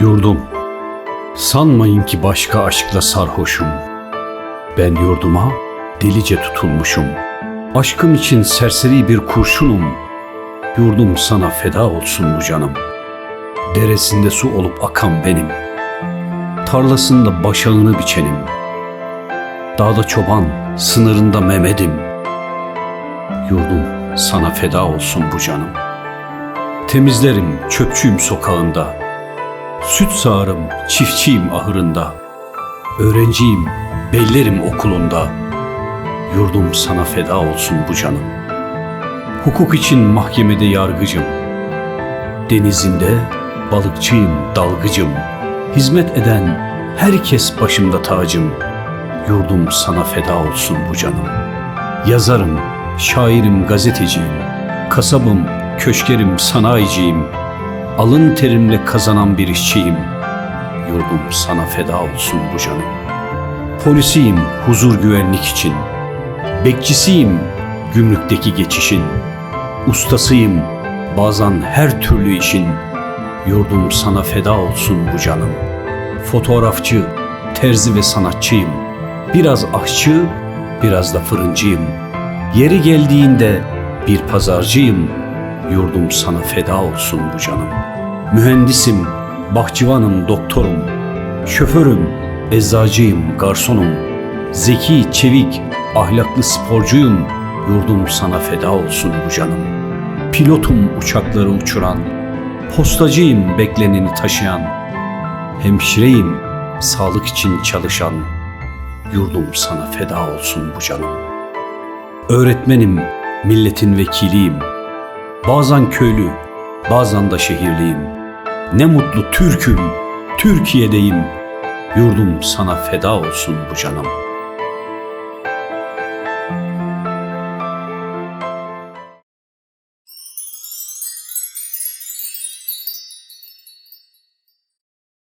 Yurdum, sanmayın ki başka aşkla sarhoşum. Ben yurduma delice tutulmuşum. Aşkım için serseri bir kurşunum. Yurdum sana feda olsun bu canım. Deresinde su olup akan benim. Tarlasında başağını biçenim. Dağda çoban, sınırında Mehmet'im. Yurdum sana feda olsun bu canım. Temizlerim, çöpçüyüm sokağında. Süt sağarım, çiftçiyim ahırında. Öğrenciyim, bellerim okulunda. Yurdum sana feda olsun bu canım. Hukuk için mahkemede yargıcım. Denizinde balıkçıyım, dalgıcım. Hizmet eden herkes başımda tacım. Yurdum sana feda olsun bu canım. Yazarım, şairim, gazeteciyim. Kasabım, köşkerim, sanayiciyim. Alın terimle kazanan bir işçiyim. Yurdum sana feda olsun bu canım. Polisiyim huzur güvenlik için. Bekçisiyim gümrükteki geçişin. Ustasıyım bazen her türlü işin. Yurdum sana feda olsun bu canım. Fotoğrafçı, terzi ve sanatçıyım. Biraz aşçı, biraz da fırıncıyım. Yeri geldiğinde bir pazarcıyım. Yurdum sana feda olsun bu canım. Mühendisim, bahçıvanım, doktorum. Şoförüm, eczacıyım, garsonum. Zeki, çevik, ahlaklı sporcuyum. Yurdum sana feda olsun bu canım. Pilotum uçakları uçuran. Postacıyım bekleneni taşıyan. Hemşireyim sağlık için çalışan. Yurdum sana feda olsun bu canım. Öğretmenim, milletin vekiliyim. Bazen köylü, bazen de şehirliyim. Ne mutlu Türk'üm, Türkiye'deyim. Yurdum sana feda olsun bu canım.''